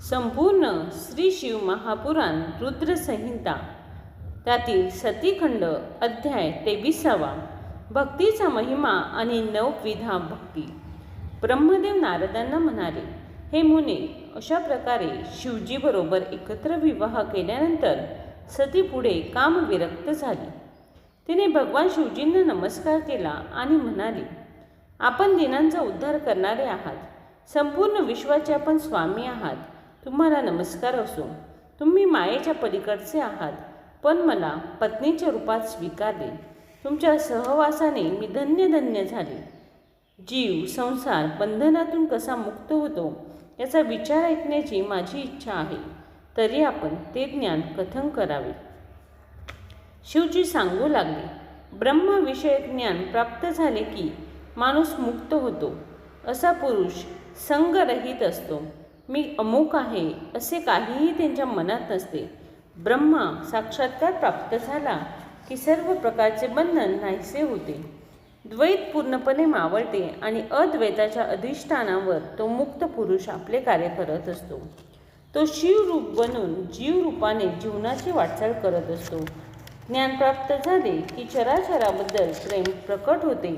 संपूर्ण श्री शिव महापुराण रुद्रसंहिता. त्यातील सतीखंड अध्याय तेविसावा. भक्तीचा महिमा आणि नवविधा भक्ती. ब्रह्मदेव नारदांना म्हणाले हे मुने अशा प्रकारे शिवजीबरोबर एकत्र विवाह केल्यानंतर सती पुढे काम विरक्त झाली. तिने भगवान शिवजींना नमस्कार केला आणि म्हणाले आपण दिनांचा उद्धार करणारे आहात. संपूर्ण विश्वाचे आपण स्वामी आहात. तुम्हाला नमस्कार असो. तुम्ही मायेच्या पलीकडचे आहात पण मला पत्नीच्या रूपात स्वीकारले. तुमच्या सहवासाने मी धन्य धन्य झाले. जीव संसार बंधनातून कसा मुक्त होतो याचा विचार ऐकण्याची माझी इच्छा आहे. तरी आपण ते ज्ञान कथन करावे. शिवजी सांगू लागले ब्रह्मविषयक ज्ञान प्राप्त झाले की माणूस मुक्त होतो. असा पुरुष संगरहित असतो. मी अमुक आहे असे काहीही त्यांच्या मनात नसते. ब्रह्मा साक्षात्कार प्राप्त झाला की सर्व प्रकारचे बंधन नाहीसे होते. द्वैत पूर्णपणे मावळते आणि अद्वैताच्या अधिष्ठानावर तो मुक्त पुरुष आपले कार्य करत असतो. तो शिवरूप बनून जीवरूपाने जीवनाची वाटचाल करत असतो. ज्ञान प्राप्त झाले की चराचराबद्दल प्रेम प्रकट होते.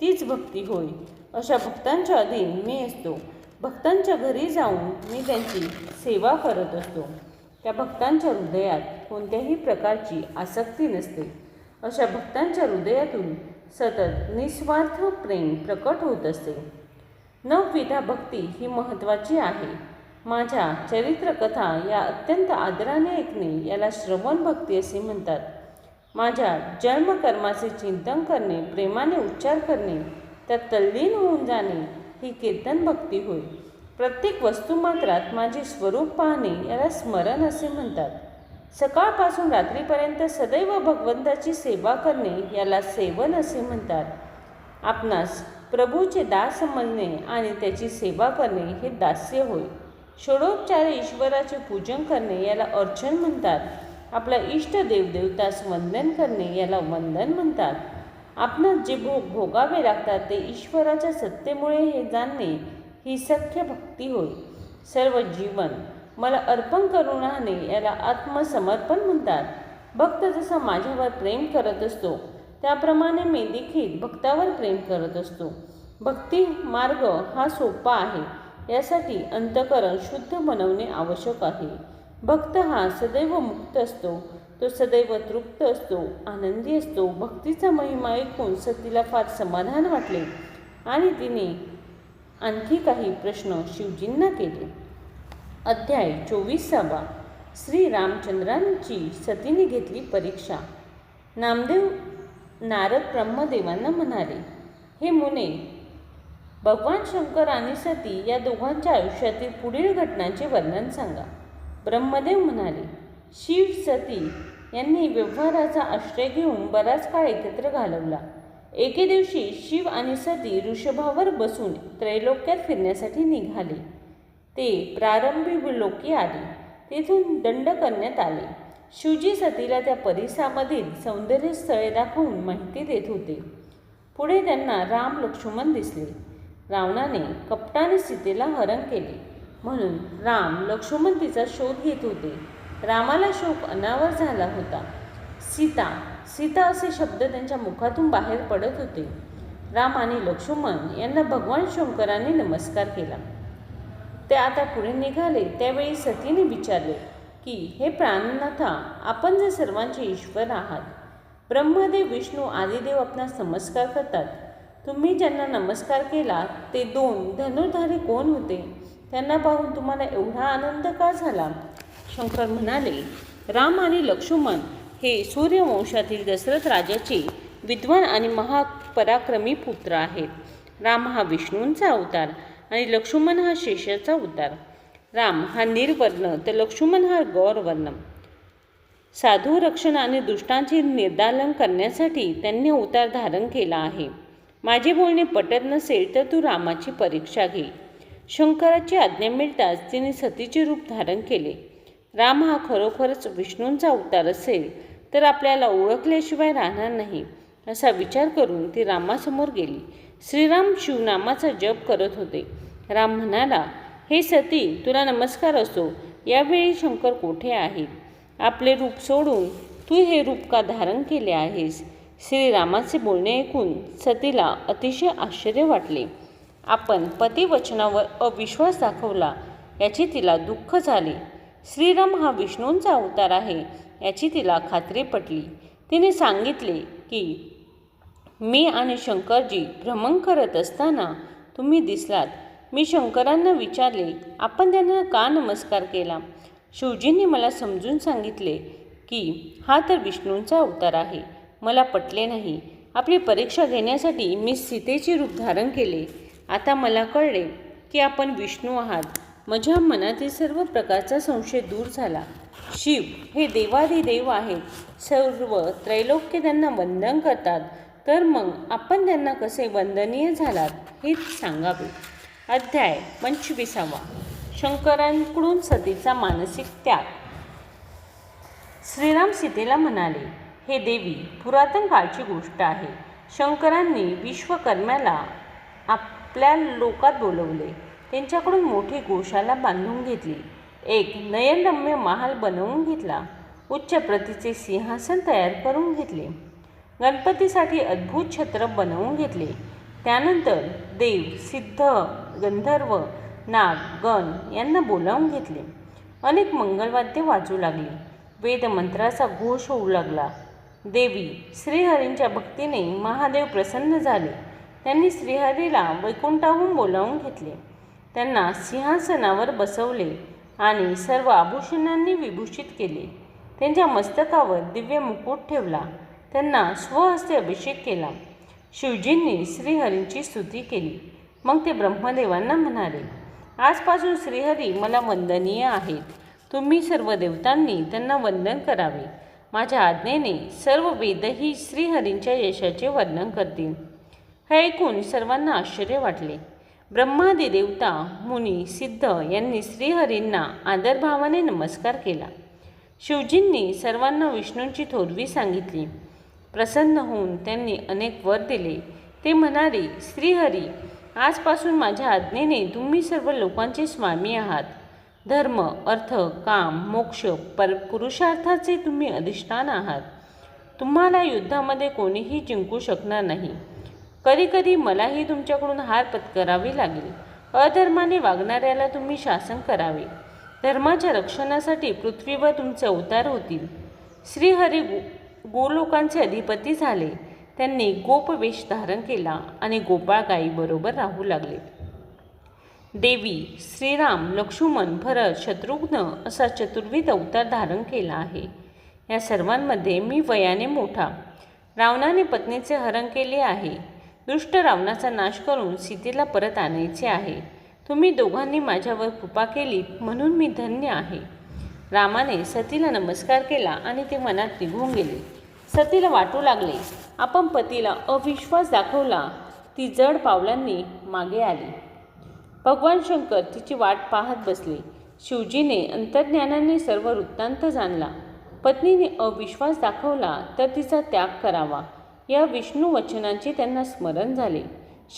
तीच भक्ती होय अशा भक्तांच्या अधीन मी असतो. भक्तांच्या घरी जाऊन मी त्यांची सेवा करत असतो. त्या भक्तांच्या हृदयात कोणत्याही प्रकारची आसक्ती नसते. अशा भक्तांच्या हृदयातून सतत निस्वार्थ प्रेम प्रकट होत असते. नवविधा भक्ती ही महत्त्वाची आहे. माझ्या चरित्रकथा या अत्यंत आदराने ऐकणे याला श्रवण भक्ती असे म्हणतात. माझ्या जन्मकर्माचे चिंतन करणे प्रेमाने उच्चार करणे त्यात तल्लीन होऊन जाणे ही कीर्तन भक्ती होय. प्रत्येक वस्तुमात्रात माझे स्वरूप पाहणे याला स्मरण असे म्हणतात. सकाळपासून रात्रीपर्यंत सदैव भगवंताची सेवा करणे याला सेवन असे म्हणतात. आपणास प्रभूचे दास समजणे आणि त्याची सेवा करणे हे दास्य होय. षोडोपचार ईश्वराचे पूजन करणे याला अर्चन म्हणतात. आपला इष्ट देवदेवतास वंदन करणे याला वंदन म्हणतात. आपणास जे भोग भोगावे लागतात ते ईश्वराच्या सत्तेमुळे हे जाणणे ही सख्य भक्ती होय. सर्व जीवन मला अर्पण करून राहणे याला आत्मसमर्पण म्हणतात. भक्त जसा माझ्यावर प्रेम करत असतो त्याप्रमाणे मी देखील भक्तावर प्रेम करत असतो. भक्ती मार्ग हा सोपा आहे यासाठी अंतकरण शुद्ध बनवणे आवश्यक आहे. भक्त हा सदैव मुक्त असतो. तो सदैव तृप्त असतो आनंदी असतो. भक्तीचा महिमा ऐकून सतीला फार समाधान वाटले आणि तिने आणखी काही प्रश्न शिवजींना केले. अध्याय चोवीसावा. श्री रामचंद्रांची सतीने घेतली परीक्षा. नामदेव नारद ब्रह्मदेवांना म्हणाले हे मुने भगवान शंकर आणि सती या दोघांच्या आयुष्यातील पुढील घटनांचे वर्णन सांगा. ब्रह्मदेव म्हणाले शिव सती यांनी व्यवहाराचा आश्रय घेऊन बराच काळ एकत्र घालवला. एके दिवशी शिव आणि सती ऋषभावर बसून त्रैलोक्यात फिरण्यासाठी निघाले. ते प्रारंभी लोकी आले. तेथून दंड करण्यात आले. शिवजी सतीला त्या परिसरामधील सौंदर्य स्थळे दाखवून माहिती देत होते. पुढे त्यांना राम लक्ष्मण दिसले. रावणाने कपटाने सीतेला हरण केले. म्हणून राम लक्ष्मण तिचा शोध घेत होते. रामाला शोक अनावर झाला होता. सीता सीता असे शब्द त्यांच्या मुखातून बाहेर पडत होते. राम आणि लक्ष्मण यांना भगवान शंकराने नमस्कार केला. ते आता पुढे निघाले. त्यावेळी सतीने विचारले की हे प्राणनाथा आपण जे सर्वांचे ईश्वर आहात ब्रह्मदेव विष्णू आदिदेव आपणास नमस्कार करतात. तुम्ही ज्यांना नमस्कार केला ते दोन धनुर्धारी कोण होते? त्यांना पाहून तुम्हाला एवढा आनंद का झाला? शंकर म्हणाले राम आणि लक्ष्मण हे सूर्यवंशातील दशरथ राजाचे विद्वान आणि महापराक्रमी पुत्र आहेत. राम हा विष्णूंचा अवतार आणि लक्ष्मण हा शेषाचा अवतार राम हा निर्वर्ण तर लक्ष्मण हा गौरवर्ण. साधू रक्षण आणि दुष्टांचे निर्दालन करण्यासाठी त्यांनी अवतार धारण केला आहे. माझे बोलणे पटत नसेल तर तू रामाची परीक्षा घे. शंकराची आज्ञा मिळताच तिने सतीचे रूप धारण केले. राम हा खरोखरच विष्णूंचा अवतार असेल तर आपल्याला ओळखल्याशिवाय राहणार नाही असा विचार करून ती रामासमोर गेली. श्रीराम शिवनामाचा जप करत होते. राम म्हणाला हे सती तुला नमस्कार असो. यावेळी शंकर कोठे आहेत? आपले रूप सोडून तू हे रूप का धारण केले आहेस? श्रीरामाचे बोलणे ऐकून सतीला अतिशय आश्चर्य वाटले. आपण पतिवचनावर अविश्वास दाखवला याची तिला दुःख झाले. श्रीराम हा विष्णूंचा अवतार आहे याची तिला खात्री पटली. तिने सांगितले की मी आणि शंकरजी भ्रमण करत असताना तुम्ही दिसलात. मी शंकरांना विचारले आपण त्यांना का नमस्कार केला? शिवजींनी मला समजून सांगितले की हा तर विष्णूंचा अवतार आहे. मला पटले नाही. आपली परीक्षा घेण्यासाठी मी सीतेचे रूप धारण केले. आता मला कळले की आपण विष्णू आहात. माझ्या मनातील सर्व प्रकारचा संशय दूर झाला. शिव हे देवादिदेव आहेत. सर्व त्रैलोक्य त्यांना वंदन करतात. तर मग आपण त्यांना कसे वंदनीय झालात हेच सांगावे. अध्याय पंचवीसावा. शंकरांकडून सतीचा मानसिक त्याग. श्रीराम सीतेला म्हणाले हे देवी पुरातन काळची गोष्ट आहे. शंकरांनी विश्वकर्म्याला आपल्या लोकात बोलवले. त्यांच्याकडून मोठी गोशाला बांधून घेतली. एक नयनरम्य महाल बनवून घेतला. उच्च प्रतीचे सिंहासन तयार करून घेतले. गणपतीसाठी अद्भुत छत्र बनवून घेतले. त्यानंतर देव सिद्ध गंधर्व नाग गण यांना बोलावून घेतले. अनेक मंगलवाद्य वाजू लागले. वेदमंत्राचा घोष होऊ लागला. देवी श्रीहरींच्या भक्तीने महादेव प्रसन्न झाले. त्यांनी श्रीहरीला वैकुंठाहून बोलावून घेतले. त्यांना सिंहासनावर बसवले आणि सर्व आभूषणांनी विभूषित केले. त्यांच्या मस्तकावर दिव्य मुकुट ठेवला. त्यांना स्वहस्ते अभिषेक केला. शिवजींनी श्रीहरींची स्तुती केली. मग ते ब्रह्मदेवांना म्हणाले आजपासून श्रीहरी मला वंदनीय आहेत. तुम्ही सर्व देवतांनी त्यांना वंदन करावे. माझ्या आज्ञेने सर्व वेदही श्रीहरींच्या यशाचे वर्णन करतील. हे ऐकून सर्वांना आश्चर्य वाटले. ब्रह्मादी देवता मुनी सिद्ध यांनी श्रीहरींना आदरभावाने नमस्कार केला. शिवजींनी सर्वांना विष्णूंची थोरवी सांगितली. प्रसन्न होऊन त्यांनी अनेक वर दिले. ते म्हणाले श्रीहरी आजपासून माझ्या आज्ञेने तुम्ही सर्व लोकांचे स्वामी आहात. धर्म अर्थ काम मोक्ष पर पुरुषार्थाचे तुम्ही अधिष्ठान आहात. तुम्हाला युद्धामध्ये कोणीही जिंकू शकणार नाही. कधीकधी मलाही तुमच्याकडून हार पत्करावी लागेल. अधर्माने वागणाऱ्याला तुम्ही शासन करावे. धर्माच्या रक्षणासाठी पृथ्वीवर तुमचे अवतार होतील. श्रीहरी गो गोलोकांचे अधिपती झाले. त्यांनी गोपवेश धारण केला आणि गोपाळ गायीबरोबर राहू लागले. देवी श्रीराम लक्ष्मण भरत शत्रुघ्न असा चतुर्विध अवतार धारण केला आहे. या सर्वांमध्ये मी वयाने मोठा. रावणाने पत्नीचे हरण केले आहे. दुष्ट रावणाचा नाश करून सीतेला परत आणायचे आहे. तुम्ही दोघांनी माझ्यावर कृपा केली म्हणून मी धन्य आहे. रामाने सतीला नमस्कार केला आणि ते मनात निघून गेले. सतीला वाटू लागले आपण पतीला अविश्वास दाखवला ती जड पावलांनी मागे आली. भगवान शंकर तिची वाट पाहत बसले. शिवजीने अंतर्ज्ञानाने सर्व वृत्तांत जाणला. पत्नीने अविश्वास दाखवला तर तिचा त्याग करावा. या विष्णू वचनांचे त्यांना स्मरण झाले.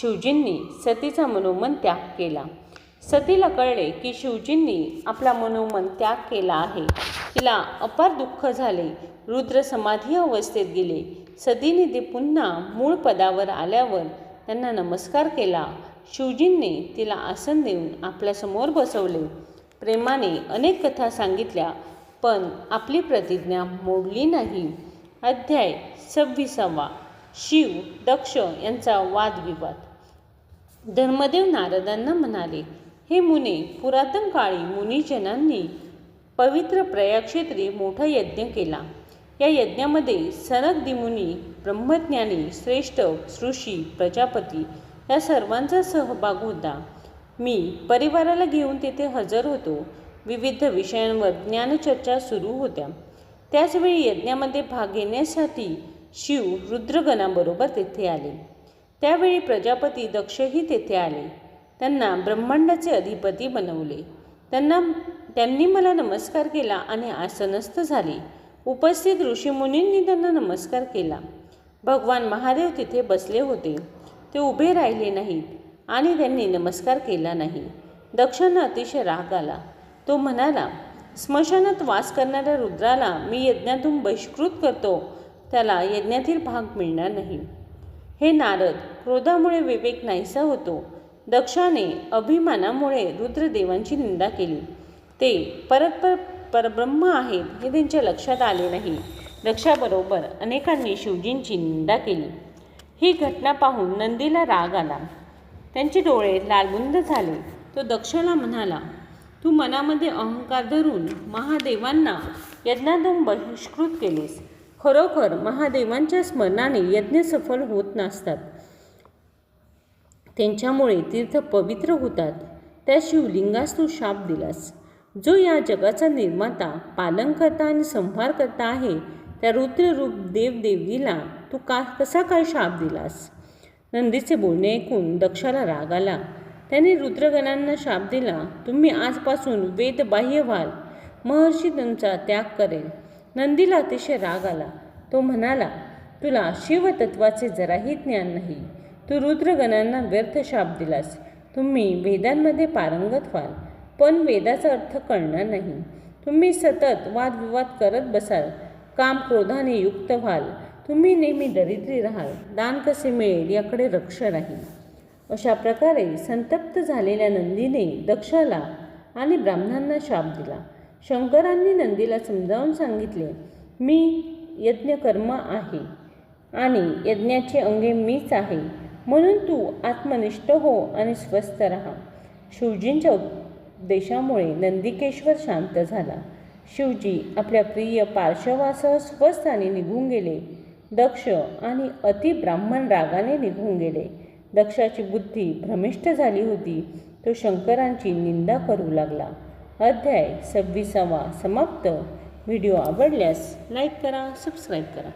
शिवजींनी सतीचा मनोमन त्याग केला. सतीला कळले की शिवजींनी आपला मनोमन त्याग केला आहे. तिला अपार दुःख झाले. रुद्र समाधी अवस्थेत गेले. सतीने ते पुन्हा मूळ पदावर आल्यावर त्यांना नमस्कार केला. शिवजींनी तिला आसन देऊन आपल्यासमोर बसवले. प्रेमाने अनेक कथा सांगितल्या पण आपली प्रतिज्ञा मोडली नाही. अध्याय सव्वीसावा. शिव दक्ष यांचा वादविवाद. धर्मदेव नारदांना म्हणाले हे मुने पुरातन काळी मुनीजनांनी पवित्र प्रयागक्षेत्री मोठा यज्ञ केला. या यज्ञामध्ये सनक दिमुनी ब्रह्मज्ञानी श्रेष्ठ ऋषी प्रजापती या सर्वांचा सहभाग होता. मी परिवाराला घेऊन तेथे हजर होतो. विविध विषयांवर ज्ञानचर्चा सुरू होत्या. त्याचवेळी यज्ञामध्ये भाग घेण्यासाठी शिव रुद्रगणाबरोबर तेथे आले. त्यावेळी प्रजापती दक्षही तेथे आले. त्यांना ब्रह्मांडाचे अधिपती बनवले. त्यांना त्यांनी मला नमस्कार केला आणि आसनस्थ झाले. उपस्थित ऋषीमुनींनी त्यांना नमस्कार केला. भगवान महादेव तिथे बसले होते. ते उभे राहिले नाहीत आणि त्यांनी नमस्कार केला नाही. दक्षांना अतिशय राग आला. तो म्हणाला स्मशानात वास करणाऱ्या रुद्राला मी यज्ञातून बहिष्कृत करतो. त्याला यज्ञातील भाग मिळणार नाही. हे नारद क्रोधामुळे विवेक नाहीसा होतो. दक्षाने अभिमानामुळे रुद्रदेवांची निंदा केली. ते परत पर परब्रह्म आहेत हे त्यांच्या लक्षात आले नाही. दक्षाबरोबर अनेकांनी शिवजींची निंदा केली. ही घटना पाहून नंदीला राग आला. त्यांचे डोळे लालबुंद झाले. तो दक्षाला म्हणाला तू मनामध्ये अहंकार धरून महादेवांना यज्ञातून बहिष्कृत केलेस. खरोखर महादेवांच्या स्मरणाने यज्ञ सफल होत नसतात. त्यांच्यामुळे तीर्थ पवित्र होतात. त्या शिवलिंगास तू शाप दिलास. जो या जगाचा निर्माता पालनकर्ता आणि संहारकर्ता आहे त्या रुद्ररूप देवदेवीला तू का कसा काय शाप दिलास? नंदीचे बोलणे ऐकून दक्षाला राग आला. त्याने रुद्रगणांना शाप दिला. तुम्ही आजपासून वेदबाह्य व्हाल. महर्षी तुमचा त्याग करेल. नंदीला अतिशय राग आला. तो म्हणाला तुला शिवतत्वाचे जराही ज्ञान नाही. तू रुद्रगणांना व्यर्थ शाप दिलास. तुम्ही वेदांमध्ये पारंगत व्हाल. पण वेदाचा अर्थ कळणार नाही. तुम्ही सतत वादविवाद करत बसाल. काम क्रोधाने युक्त व्हाल. तुम्ही नेहमी दरिद्री राहाल. दान कसे मिळेल याकडे लक्ष राहील अशा प्रकारे संतप्त झालेल्या नंदीने दक्षाला आणि ब्राह्मणांना शाप दिला. शंकरांनी नंदीला समजावून सांगितले मी यज्ञकर्म आहे आणि यज्ञाचे अंगे मीच आहे. म्हणून तू आत्मनिष्ठ हो आणि स्वस्थ राहा. शिवजींच्या उपदेशामुळे नंदिकेश्वर शांत झाला. शिवजी आपल्या प्रिय पार्श्वासह स्वस्थाने निघून गेले. दक्ष आणि अतिब्राह्मण रागाने निघून गेले. दक्षाची बुद्धी भ्रमिष्ट झाली होती तो शंकरांची निंदा करू लागला. अध्याय सव्वीसावा समाप्त. व्हिडिओ आवडल्यास लाईक करा सबस्क्राईब करा.